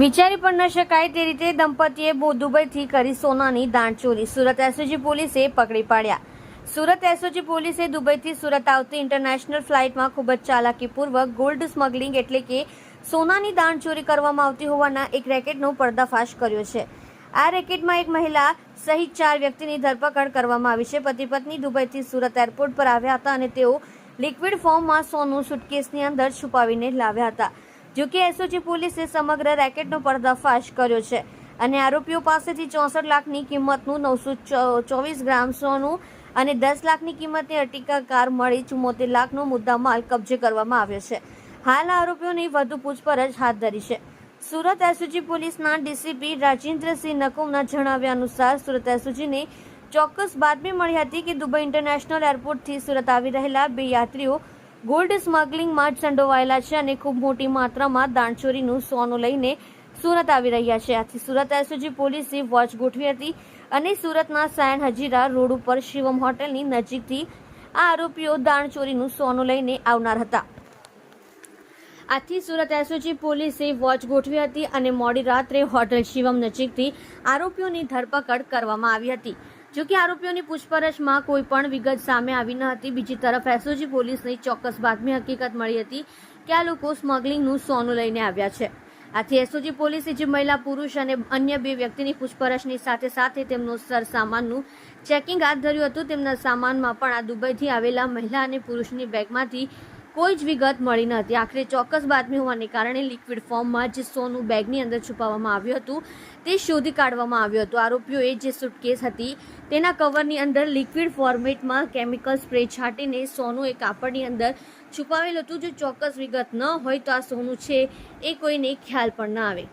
વિચારી પણ ન શકાય તે રીતે દંપતીએ દુબઈથી કરી સોનાની દાણચોરી સુરત એસઓજી પોલીસે પકડી પાડ્યા. સુરત એસઓજી પોલીસે દુબઈથી સુરત આવતી ઇન્ટરનેશનલ ફ્લાઇટમાં ખૂબ જ ચાલાકીપૂર્વક ગોલ્ડ સ્મગલિંગ એટલે કે સોનાની દાણચોરી કરવામાં આવતી હોવાના એક રેકેટનો પર્દાફાશ કર્યો છે. આ રેકેટમાં એક મહિલા સહિત ચાર વ્યક્તિની ધરપકડ કરવામાં આવી છે. પતિ પત્ની દુબઈથી સુરત એરપોર્ટ પર આવ્યા હતા અને તેઓ લિક્વિડ ફોર્મમાં સોનું સુટકેસની અંદર છુપાવીને લાવ્યા હતા. જો કે એસઓજી પોલીસે સમગ્ર રેકેટનો પર્દાફાશ કર્યો છે અને આરોપીઓ પાસેથી ચોસઠ લાખની કિંમતનું નવસો ચોવીસ ગ્રામ સોનું અને દસ લાખની કિંમતની અર્ટિકા કાર મળી ચુમ્મોતેર લાખનો મુદ્દામાલ કબજે કરવામાં આવ્યો છે. હાલ આરોપીઓની વધુ પૂછપરછ હાથ ધરી છે. સુરત એસઓજી પોલીસના ડીસીપી રાજેન્દ્રસિંહ નકુમના જણાવ્યા અનુસાર સુરત એસઓજીને ચોક્કસ બાતમી મળી હતી કે દુબઈ ઇન્ટરનેશનલ એરપોર્ટથી સુરત આવી રહેલા બે યાત્રીઓ ગોલ્ડ સ્મગલિંગમાં જ સંડોવાયેલા છે અને ખૂબ મોટી માત્રામાં દાણચોરીનું સોનું લઈને સુરત આવી રહ્યા છે. આથી સુરત એસઓજી પોલીસે વોચ ગોઠવી હતી અને સુરતના સાયન હજીરા રોડ ઉપર શિવમ હોટેલની નજીકથી આ આરોપીઓ દાણચોરીનું સોનું લઈને આવનાર હતા. આથી સુરત એસઓજી પોલીસે વોચ ગોઠવી હતી અને મોડી રાત્રે હોટેલ શિવમ નજીકથી આરોપીઓની ધરપકડ કરવામાં આવી હતી. જો કે આરોપીઓની પૂછપરછમાં કોઈ પણ વિગત સામે આવી ન હતી. બીજી તરફ એસઓજી પોલીસને ચોક્કસ બાતમી હકીકત મળી હતી કે આ લોકો સ્મગલિંગનું સોનું લઈને આવ્યા છે. આથી એસઓજી પોલીસે જે મહિલા, પુરુષ અને અન્ય બે વ્યક્તિની પૂછપરછની સાથે સાથે તેમનું સર સામાનનું ચેકિંગ હાથ ધર્યું હતું. તેમના સામાનમાં પણ આ દુબઈથી આવેલા મહિલા અને પુરુષની બેગમાંથી કોઈ જ વિગત મળી ન હતી. આખરે ચોક્કસ બાતમી હોવાને કારણે લિક્વિડ ફોર્મમાં જે સોનું બેગની અંદર છુપાવવામાં આવ્યું હતું, તે શોધી કાઢવામાં આવ્યું હતું. આરોપીઓએ જે સુટકેસ હતી, તેના કવરની અંદર લિક્વિડ ફોર્મેટમાં કેમિકલ સ્પ્રે છાંટીને સોનું એ કાપડની અંદર છુપાવેલું હતું. જો ચોક્કસ વિગત ન હોય તો આ સોનું છે એ કોઈને ખ્યાલ પણ ન આવે.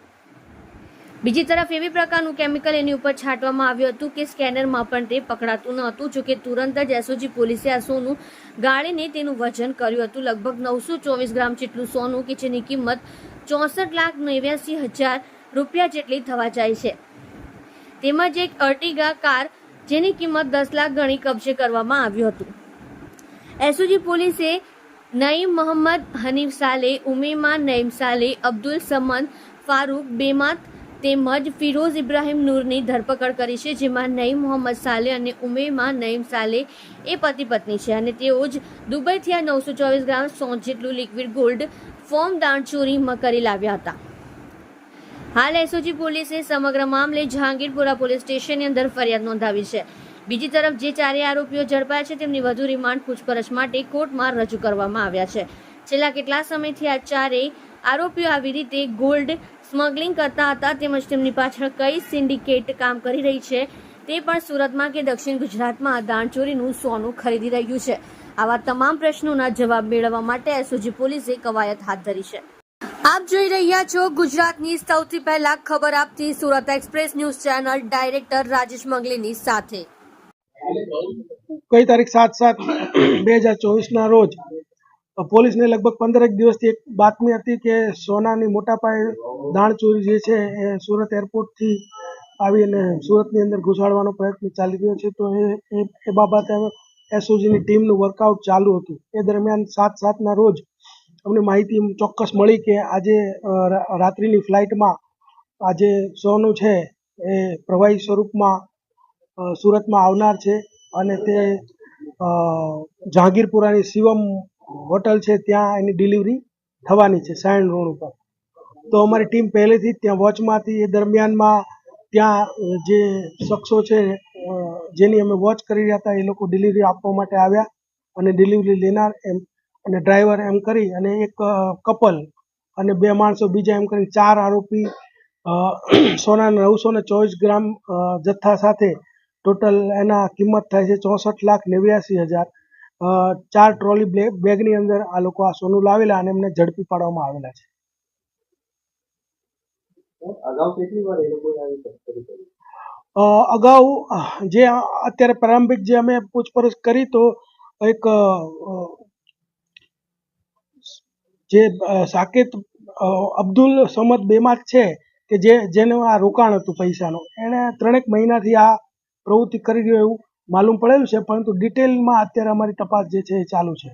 બીજી તરફ એવી પ્રકારનું કેમિકલ એની ઉપર છાંટવામાં આવ્યું હતું કે સ્કેનરમાં પણ તે પકડાતું ન હતું, જોકે તુરંત જ એસઓજી પોલીસે આ સોનું ગાળીને તેનું વજન કર્યું હતું. લગભગ નવસો ચોવીસ ગ્રામ જેટલું સોનું કે જેની કિંમત ચોસઠ લાખ નેવ્યાસી હજાર રૂપિયા જેટલી થવા જાય છે. તેમજ એક અર્ટિગા કાર જેની કિંમત દસ લાખ ગણી કબજે કરવામાં આવ્યું હતું. એસઓજી પોલીસે નઈમ મોહમ્મદ હનીફ સાલે ઉમેમા નઈમ સાલે, અબ્દુલ સમન ફારૂક, બેમાત તેમજ ફિરોઝ ઇબ્રાહિમ નૂરની ધરપકડ કરી છે, જેમાં નઈમ મોહમ્મદ સાલે અને ઉમેમાં નઈમ સાલે એ પતિ પત્ની છે. અને તેઓ જ દુબઈથી આ નવસો ચોવીસ ગ્રામ સોન જેટલું લિક્વિડ ગોલ્ડ ફોર્મ દાણ ચોરીમાં કરી લાવ્યા હતા. હાલ એસઓજી પોલીસે સમગ્ર મામલે જહાંગીરપુરા પોલીસ સ્ટેશનની અંદર ફરિયાદ નોંધાવી છે. બીજી તરફ જે ચારેય આરોપીઓ ઝડપાયા છે, તેમની વધુ રિમાન્ડ પૂછપરછ માટે કોર્ટમાં રજૂ કરવામાં આવ્યા છે. છેલ્લા કેટલા સમયથી આ ચારેય આરોપીઓ આવી રીતે ગોલ્ડ સ્મગલિંગ કરતા હતા તેમજ તેમની પાછળ કઈ સિન્ડિકેટ કામ કરી રહી છે તે પણ સુરતમાં કે દક્ષિણ ગુજરાતમાં દાણચોરીનું સોનું ખરીદી રહ્યું છે. આવા તમામ પ્રશ્નોના જવાબ મેળવવા માટે એસઓજી પોલીસે કવાયત હાથ ધરી છે. આપ જોઈ રહ્યા છો ગુજરાતની સૌથી પહેલા ખબર આપતી Surat express news channel director Rajesh મંગલીની સાથે. કઈ તારીખ સાત સાત બે હજાર ચોવીસના રોજ પોલીસને લગભગ પંદરેક દિવસથી એક બાતમી હતી કે સોનાની મોટા પાયે દાણચોરી જે છે એ સુરત એરપોર્ટથી આવી અને સુરતની અંદર ઘુસાડવાનો પ્રયત્ન ચાલી રહ્યો છે. તો એ એ બાબતે એસઓજીની ટીમનું વર્કઆઉટ ચાલુ હતું. એ દરમિયાન સાત સાતના રોજ અમને માહિતી ચોક્કસ મળી કે આજે રાત્રિની ફ્લાઇટમાં આજે સોનું છે એ પ્રવાહી સ્વરૂપમાં સુરતમાં આવનાર છે અને તે જહાંગીરપુરાની શિવમ હોટલ છે ત્યાં એની ડિલિવરી થવાની છે સાયણ રોડ ઉપર. તો અમારી ટીમ પહેલેથી જ ત્યાં વોચમાં હતી એ દરમિયાનમાં ત્યાં જે શખ્સો છે જેની અમે વોચ કરી રહ્યા હતા એ લોકો ડિલિવરી આપવા માટે આવ્યા અને ડિલિવરી લેનાર એમ, અને ડ્રાઈવર એમ કરી અને એક કપલ અને બે માણસો બીજા એમ કરી ચાર આરોપી સોના નવસો ને ચોવીસ ગ્રામ જથ્થા સાથે ટોટલ એના કિંમત થાય છે ચોસઠ લાખ નેવ્યાસી હજાર ચાર ટ્રોલી બેગની અંદર આ લોકો આ સોનું લાવેલા અને એમને ઝડપી પાડવામાં આવેલા છે. અગાઉ જે અત્યારે પ્રારંભિક જે અમે પૂછપરછ કરી તો એક જે સાકેત અબ્દુલ સમદ બેમાત છે કે જે જેનું આ રોકાણ હતું પૈસાનું. એણે ત્રણેક મહિનાથી આ પ્રવૃત્તિ કરી રહ્યો એવું માલુમ પડેલું છે પરંતુ ડિટેલમાં અત્યારે અમારી તપાસ જે છે એ ચાલુ છે.